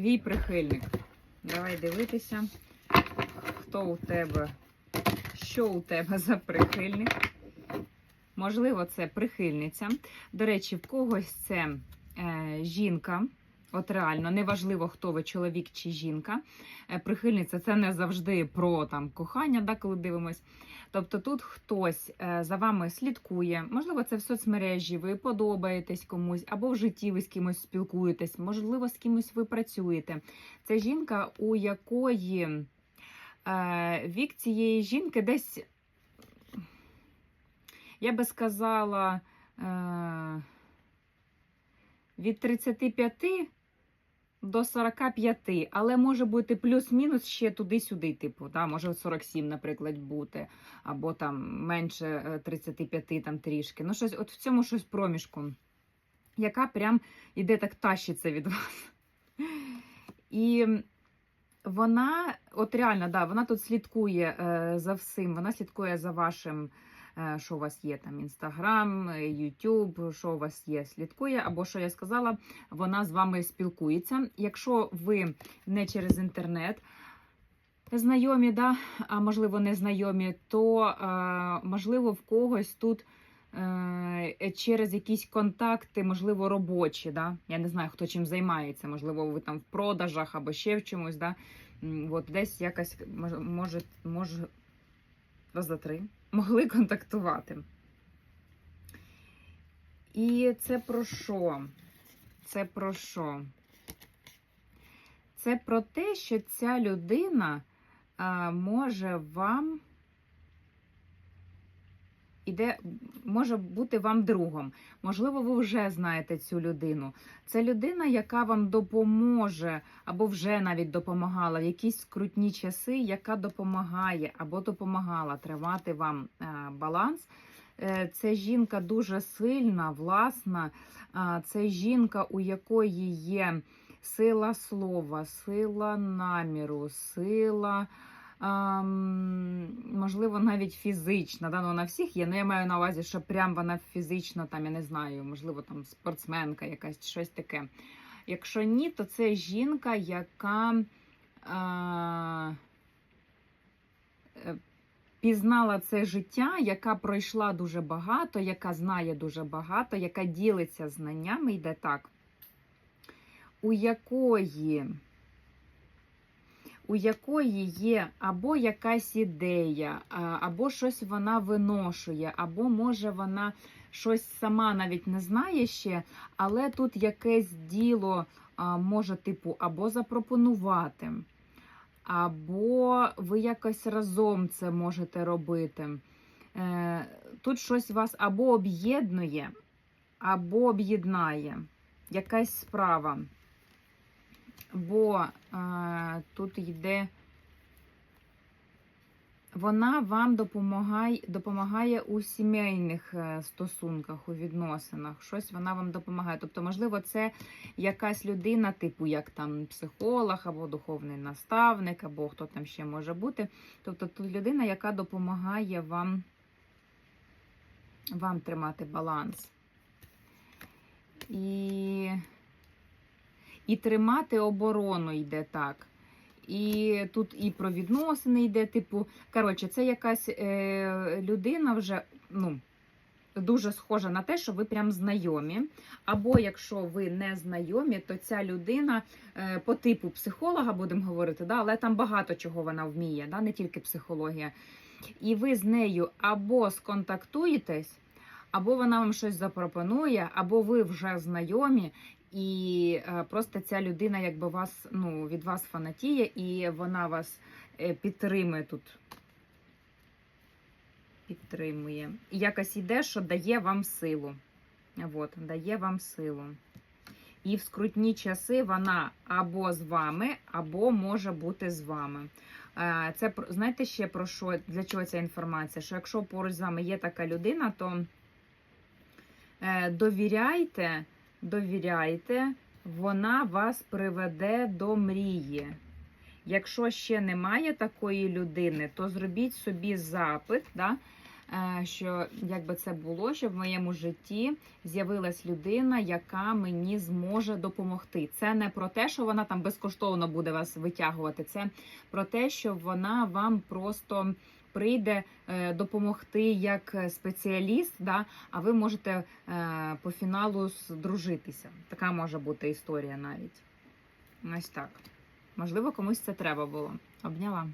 твій прихильник. Давай дивитися, хто у тебе, що у тебе за прихильник. Можливо, це прихильниця. До речі, в когось це е, жінка. От реально, неважливо, хто ви, чоловік чи жінка. Е, Прихильниця це не завжди про там кохання, да, коли дивимось. Тобто тут хтось е, за вами слідкує, можливо, це в соцмережі, ви подобаєтесь комусь, або в житті ви з кимось спілкуєтесь, можливо, з кимось ви працюєте. Це жінка, у якої е, вік цієї жінки десь, я би сказала, від 35 до 45, але може бути плюс-мінус ще туди-сюди, типу, да, може 47, наприклад, бути, або там менше е, 35, там трішки. Ну, щось, от в цьому щось проміжку, яка прям іде так тащиться від вас. І вона, от реально, да, вона тут слідкує е, за всім, вона слідкує за вашим. Е, Що у вас є там інстаграм, Ютуб, що у вас є, слідкує, або що я сказала, вона з вами спілкується. Якщо ви не через інтернет знайомі, да, а можливо не знайомі, то е, можливо в когось тут е, через якісь контакти, можливо, робочі. Да? Я не знаю, хто чим займається, можливо, ви там в продажах або ще в чомусь. Да? От десь якось може, може, може раз за три могли контактувати. І це про що? Це про що? Це про те, що ця людина а, може вам іде, може бути вам другом. Можливо, ви вже знаєте цю людину. Це людина, яка вам допоможе, або вже навіть допомагала в якісь скрутні часи, яка допомагає або допомагала тривати вам е, баланс. Е, Це жінка дуже сильна, власна. Це жінка, у якої є сила слова, сила наміру, сила. ам, можливо, навіть фізична. Да? Ну, на всіх є. Ну, я маю на увазі, що прям вона фізично, там, я не знаю, можливо, там спортсменка якась, щось таке. Якщо ні, то це жінка, яка а, е, пізнала це життя, яка пройшла дуже багато, яка знає дуже багато, яка ділиться знаннями, йде так, у якої, у якої є або якась ідея, або щось вона виношує, або може вона щось сама навіть не знає ще, але тут якесь діло може, типу, або запропонувати. Або ви якось разом це можете робити. Е, Тут щось вас або об'єднує, або об'єднає якась справа. Бо е, тут йде, вона вам допомагає, допомагає у сімейних е, стосунках, у відносинах. Щось вона вам допомагає. Тобто, можливо, це якась людина, типу як там психолог, або духовний наставник, або хто там ще може бути. Тобто тут людина, яка допомагає вам, вам тримати баланс. І, і тримати оборону йде так. І тут і про відносини йде, типу, коротше, це якась е, людина вже, ну, дуже схожа на те, що ви прям знайомі. Або якщо ви не знайомі, то ця людина е, по типу психолога, будемо говорити, да, але там багато чого вона вміє, да, не тільки психологія. І ви з нею або сконтактуєтесь, або вона вам щось запропонує, або ви вже знайомі, і е, просто ця людина якби вас, ну, від вас фанатіє, і вона вас е, підтримує тут. Підтримує. Якось іде, що дає вам силу. От, дає вам силу. І в скрутні часи вона або з вами, або може бути з вами. Е, Це знаєте ще про що для чого ця інформація? Що якщо поруч з вами є така людина, то довіряйте, довіряйте, вона вас приведе до мрії. Якщо ще немає такої людини, то зробіть собі запит, да, е, що як би це було, щоб в моєму житті з'явилась людина, яка мені зможе допомогти. Це не про те, що вона там безкоштовно буде вас витягувати. Це про те, що вона вам просто прийде е, допомогти як спеціаліст, да, а ви можете е, по фіналу здружитися. Така може бути історія навіть. Ось так. Можливо, комусь це треба було. Обняла.